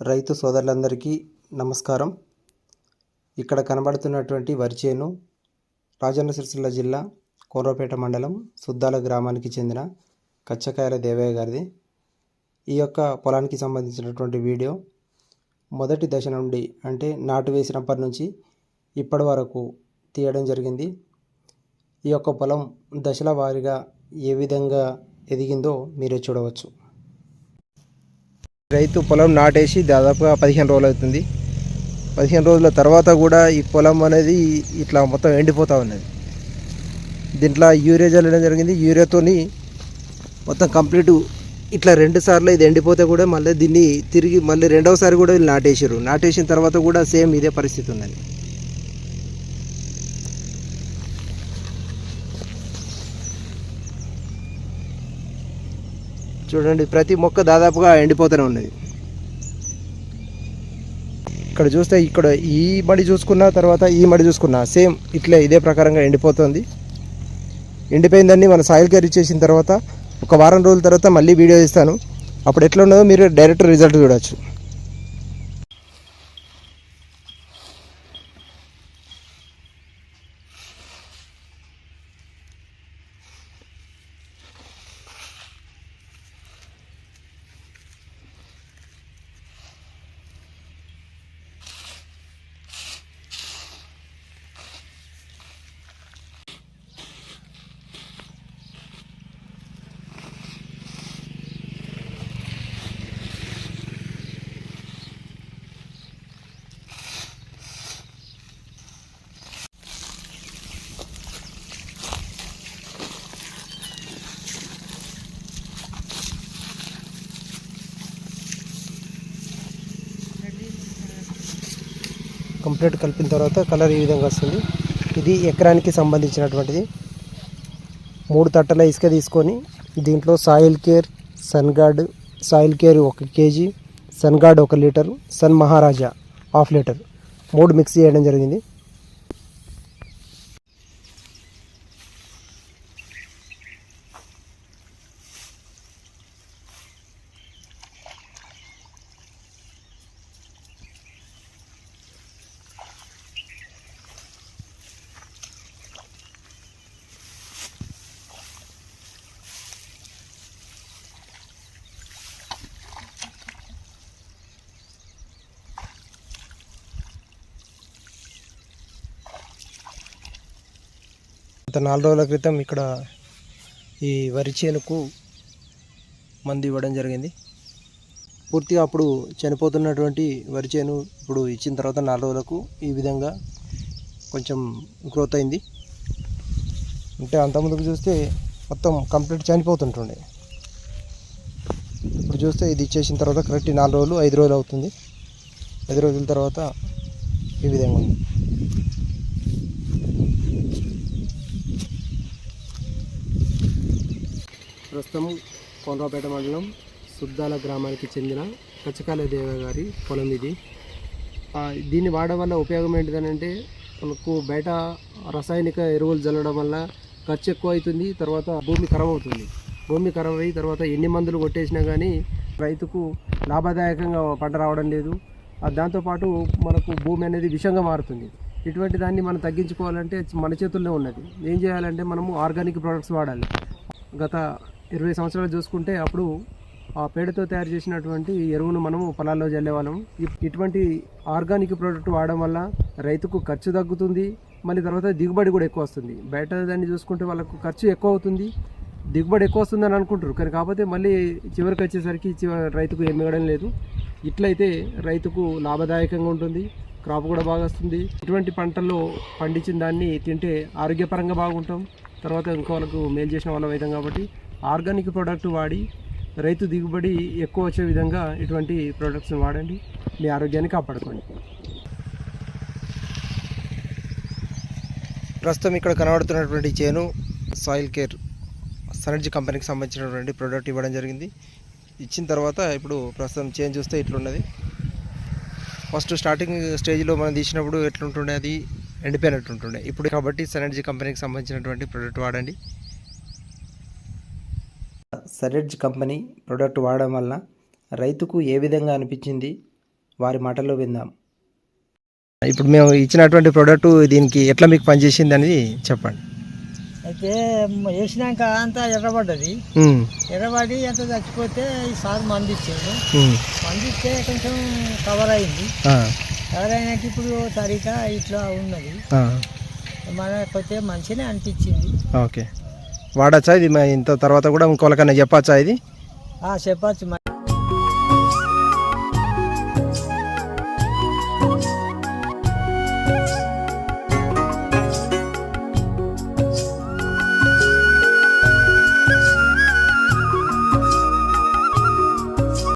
రైతు సోదరులందరికీ నమస్కారం. ఇక్కడ కనబడుతున్నటువంటి వరిచేను రాజన్న సిరిసిల్ల జిల్లా కోరపేట మండలం సుద్దాల గ్రామానికి చెందిన కచ్చకాయల దేవయ్య గారిది. ఈ యొక్క పొలానికి సంబంధించినటువంటి వీడియో మొదటి దశ నుండి అంటే నాటు వేసినప్పటి నుంచి ఇప్పటి వరకు తీయడం జరిగింది. ఈ యొక్క పొలం దశల వారీగా ఏ విధంగా ఎదిగిందో మీరే చూడవచ్చు. రైతు పొలం నాటేసి దాదాపుగా పదిహేను రోజులు అవుతుంది. పదిహేను రోజుల తర్వాత కూడా ఈ పొలం అనేది ఇట్లా మొత్తం ఎండిపోతూ ఉన్నది. దీంట్లో యూరియా చల్లడం జరిగింది. యూరియాతోని మొత్తం కంప్లీట్ ఇట్లా రెండు సార్లు ఇది ఎండిపోతే కూడా మళ్ళీ దీన్ని తిరిగి మళ్ళీ రెండవసారి కూడా వీళ్ళు నాటేసారు నాటేసిన తర్వాత కూడా సేమ్ ఇదే పరిస్థితి ఉన్నది. చూడండి ప్రతి మొక్క దాదాపుగా ఎండిపోతూనే ఉన్నది. ఇక్కడ చూస్తే ఇక్కడ ఈ మడి చూసుకున్న తర్వాత ఈ మడి చూసుకున్న సేమ్ ఇట్లే ఇదే ప్రకారంగా ఎండిపోతుంది. ఎండిపోయిందని మన సాయిల్ కేర్ ఇచ్చేసిన తర్వాత ఒక వారం రోజుల తర్వాత మళ్ళీ వీడియో ఇస్తాను అప్పుడు ఎట్లా ఉన్నదో మీరు డైరెక్ట్ రిజల్ట్ చూడొచ్చు. కంప్లీట్ కలిపిన తర్వాత కలర్ ఈ విధంగా వస్తుంది. ఇది ఎకరానికి సంబంధించినటువంటిది. మూడు తట్టల ఇసుక తీసుకొని దీంట్లో Soil Care Sun Guard Soil Care ఒక కేజీ సన్ గార్డ్ ఒక litre Sun Maharaja half litre. మూడు మిక్స్ చేయడం జరిగింది. గత నాలుగు రోజుల క్రితం ఇక్కడ ఈ వరి చేనుకు మందు ఇవ్వడం జరిగింది. పూర్తిగా అప్పుడు చనిపోతున్నటువంటి వరి చేను ఇప్పుడు ఇచ్చిన తర్వాత నాలుగు రోజులకు ఈ విధంగా కొంచెం గ్రోత్ అయింది. అంటే అంతకుముందుకు చూస్తే మొత్తం కంప్లీట్ చనిపోతుంటుండే. ఇప్పుడు చూస్తే ఇది ఇచ్చేసిన తర్వాత కరెక్ట్ నాలుగు రోజులు ఐదు రోజులు అవుతుంది. ఐదు రోజుల తర్వాత ఈ విధంగా ఉంది. ప్రస్తుతం కోనరాపేట మండలం సుద్దాల గ్రామానికి చెందిన కచ్చకాల దేవ గారి పొలం ఇది. దీన్ని వాడడం వల్ల ఉపయోగం ఏంటిదనంటే మనకు బయట రసాయనిక ఎరువులు జల్లడం వల్ల ఖర్చు ఎక్కువ అవుతుంది తర్వాత భూమి ఖరాబ్ అవుతుంది. భూమి ఖరాబ్ అయ్యి తర్వాత ఎన్ని మందులు కొట్టేసినా కానీ రైతుకు లాభదాయకంగా పంట రావడం లేదు. దాంతోపాటు మనకు భూమి అనేది విషంగా మారుతుంది. ఇటువంటి దాన్ని మనం తగ్గించుకోవాలంటే మన చేతుల్లో ఉన్నది. ఏం చేయాలంటే మనము ఆర్గానిక్ ప్రోడక్ట్స్ వాడాలి. గత ఇరవై సంవత్సరాలు చూసుకుంటే అప్పుడు ఆ పేడతో తయారు చేసినటువంటి ఎరువును మనము పొలాల్లో చల్లేవాళ్ళం ఇటువంటి ఆర్గానిక్ ప్రోడక్ట్ వాడడం వల్ల రైతుకు ఖర్చు తగ్గుతుంది మళ్ళీ తర్వాత దిగుబడి కూడా ఎక్కువ వస్తుంది. బయట దాన్ని చూసుకుంటే వాళ్ళకు ఖర్చు ఎక్కువ అవుతుంది దిగుబడి ఎక్కువ వస్తుందని అనుకుంటారు కానీ కాకపోతే మళ్ళీ చివరికి వచ్చేసరికి చివరి రైతుకు ఏం మిగడం లేదు. ఇట్లయితే రైతుకు లాభదాయకంగా ఉంటుంది క్రాప్ కూడా బాగా వస్తుంది. ఇటువంటి పంటల్లో పండించిన దాన్ని తింటే ఆరోగ్యపరంగా బాగుంటాం. తర్వాత ఇంకో వాళ్ళకు మేలు చేసిన వాళ్ళం అవుతాం కాబట్టి ఆర్గానిక్ ప్రోడక్ట్ వాడి రైతు దిగుబడి ఎక్కువ వచ్చే విధంగా ఇటువంటి ప్రోడక్ట్స్ని వాడండి. మీ ఆరోగ్యాన్ని కాపాడుకోండి. ప్రస్తుతం ఇక్కడ కనబడుతున్నటువంటి చేను సాయిల్ కేర్ సనర్జీ కంపెనీకి సంబంధించినటువంటి ప్రోడక్ట్ ఇవ్వడం జరిగింది. ఇచ్చిన తర్వాత ఇప్పుడు ప్రస్తుతం చేంజ్ చూస్తే ఇట్లున్నది. ఫస్ట్ స్టార్టింగ్ స్టేజ్లో మనం తీసినప్పుడు ఎట్లుంటుండే అది? ఎండిపోయినట్టుంటుండే. ఇప్పుడు కాబట్టి సనర్జీ కంపెనీకి సంబంధించినటువంటి ప్రోడక్ట్ వాడండి. సరెడ్జ్ కంపెనీ ప్రోడక్ట్ వాడడం వల్ల రైతుకు ఏ విధంగా అనిపించింది? వారి మాటల్లో విందాం. ఇప్పుడు మేము ఇచ్చినటువంటి ప్రోడక్ట్ దీనికి ఎట్లా మీకు పనిచేసింది అనేది చెప్పండి. అయితే వేసినాక అంతా ఎర్రబడ్డది. ఎర్రబడి అంత చచ్చిపోతే ఈసారి మందు ఇచ్చాడు ఉమ్, మందు ఇస్తే కొంచెం కవర్ అయింది. కవర్ అయినాక ఇప్పుడు సరిగా ఇట్లా ఉన్నది. ఆ, మనకొతే మంచిగానే అనిపించింది. ఓకే. వాడచ్చా ఇది ఇంత తర్వాత కూడా ఇంకోలకన్నా చెప్పచ్చా ఇది? చెప్పచ్చు